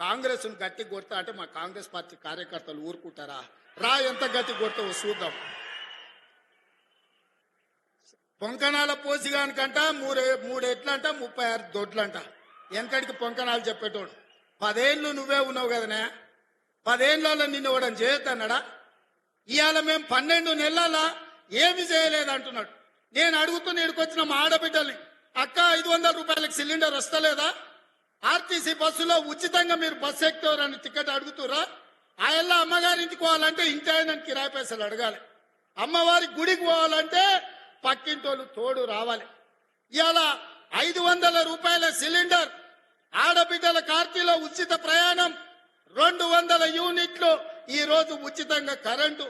కాంగ్రెస్ను గట్టి కొడతా అంటే మా కాంగ్రెస్ పార్టీ కార్యకర్తలు ఊరుకుంటారా? రా ఎంత గట్టి కొడతావో చూద్దాం. పొంకణాల పోసిగానికంట మూడు మూడు ఎట్లంట ముప్పై ఆరు దొడ్లంట. ఎంతటికి పొంకణాలు చెప్పేటోడు? పదేళ్ళు నువ్వే ఉన్నావు కదనే? పదేళ్ళలో నిన్ను ఇవ్వడం చేయొద్దన్నాడా? ఇవాళ మేము పన్నెండు నెలల ఏమి చేయలేదు అంటున్నాడు నేను అడుగుతూ నేడుకొచ్చిన మా ఆడబిడ్డల్ని అక్క ఐదు వందల రూపాయలకి సిలిండర్ వస్తలేదా? ఆర్టీసీ బస్సులో ఉచితంగా మీరు బస్సు ఎక్కుతారని టికెట్ అడుగుతురా ఆయల్ల అమ్మగారింటికి పోవాలంటే ఇంటి ఆయన కిరాయి పైసలు అడగాలి. అమ్మవారి గుడికి పోవాలంటే పక్కింటోళ్ళు తోడు రావాలి. ఇవాళ ఐదు వందల రూపాయల సిలిండర్ ఆడబిడ్డల కార్తీలో ఉచిత ప్రయాణం రెండు వందల యూనిట్లు ఈ రోజు ఉచితంగా కరెంటు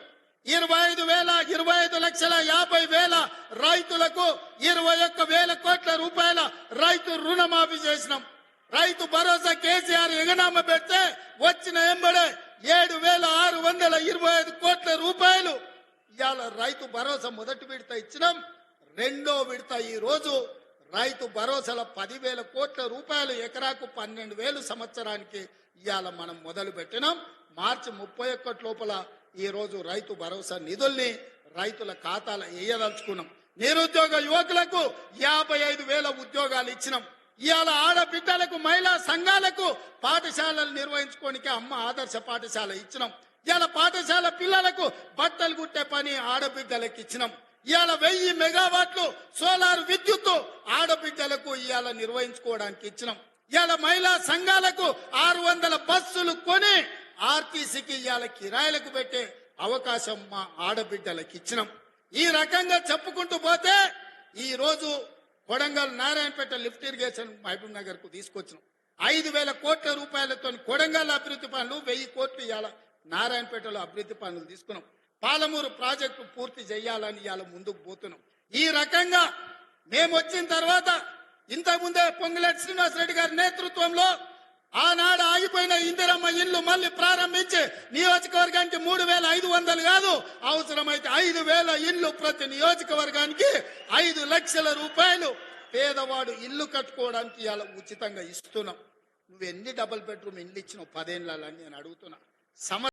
ఇరవై ఐదు వేల ఇరవై ఐదు లక్షల యాభై వేల రైతులకు ఇరవై ఒక్క వేల కోట్ల రూపాయల రైతు రుణమాఫీ చేసినాం. రైతు భరోసా కేసీఆర్ ఎగనామ పెడితే వచ్చిన ఎంబడే ఏడు వేల ఆరు వందల ఇరవై ఐదు కోట్ల రూపాయలు. ఇవాళ రైతు భరోసా మొదటి విడత ఇచ్చినాం. రెండో విడత ఈ రోజు రైతు భరోసాల పదివేల కోట్ల రూపాయలు ఎకరాకు పన్నెండు వేలు సంవత్సరానికి ఇవాళ మనం మొదలు పెట్టినాం. మార్చి ముప్పై ఒక్కటి లోపల ఈరోజు రైతు భరోసా నిధుల్ని రైతుల ఖాతాలో వేయదలుచుకున్నాం నిరుద్యోగ యువకులకు యాభై ఐదు వేల ఉద్యోగాలు ఇచ్చినాం. ఇవాళ ఆడబిడ్డలకు మహిళా సంఘాలకు పాఠశాలలు నిర్వహించుకోనికి అమ్మ ఆదర్శ పాఠశాల ఇచ్చినాం. ఇవాళ పాఠశాల పిల్లలకు బట్టలు కుట్టే పని ఆడబిడ్డలకు ఇచ్చినాం. ఇవాళ వెయ్యి మెగావాట్లు సోలార్ విద్యుత్తు ఆడబిడ్డలకు ఇవాళ నిర్వహించుకోవడానికి ఇచ్చినాం. ఇవాళ మహిళా సంఘాలకు ఆరు వందల బస్సులు కొని ఆర్టీసీకి ఇవాళ కిరాయిలకు పెట్టే అవకాశం మా ఆడబిడ్డలకు ఇచ్చినాం. ఈ రకంగా చెప్పుకుంటూ పోతే ఈ రోజు కొడంగల్ నారాయణపేట లిఫ్ట్ ఇరిగేషన్ మహబూబ్ నగర్కు తీసుకొచ్చినాం. ఐదు వేల కోట్ల రూపాయలతో కొడంగల్ అభివృద్ధి పనులు వెయ్యి కోట్లు ఇవాళ నారాయణపేటలో అభివృద్ధి పనులు తీసుకున్నాం. పాలమూరు ప్రాజెక్టు పూర్తి చేయాలని ఇవాళ ముందుకు పోతున్నాం. ఈ రకంగా మేము వచ్చిన తర్వాత ఇంతకుముందే పొంగులేటి శ్రీనివాసరెడ్డి గారి నేతృత్వంలో ఆనాడు ఆగిపోయిన ఇందిరమ్మ ఇల్లు మళ్ళీ ప్రారంభించి నియోజకవర్గానికి మూడు వేల ఐదు వందలు కాదు అవసరమైతే ఐదు వేల ఇల్లు ప్రతి నియోజకవర్గానికి ఐదు లక్షల రూపాయలు. పేదవాడు ఇల్లు కట్టుకోవడానికి ఇలా ఉచితంగా ఇస్తున్నాం. నువ్వు ఎన్ని డబుల్ బెడ్రూమ్ ఇల్లు ఇచ్చినావు పదేళ్ళని నేను అడుగుతున్నా. సమ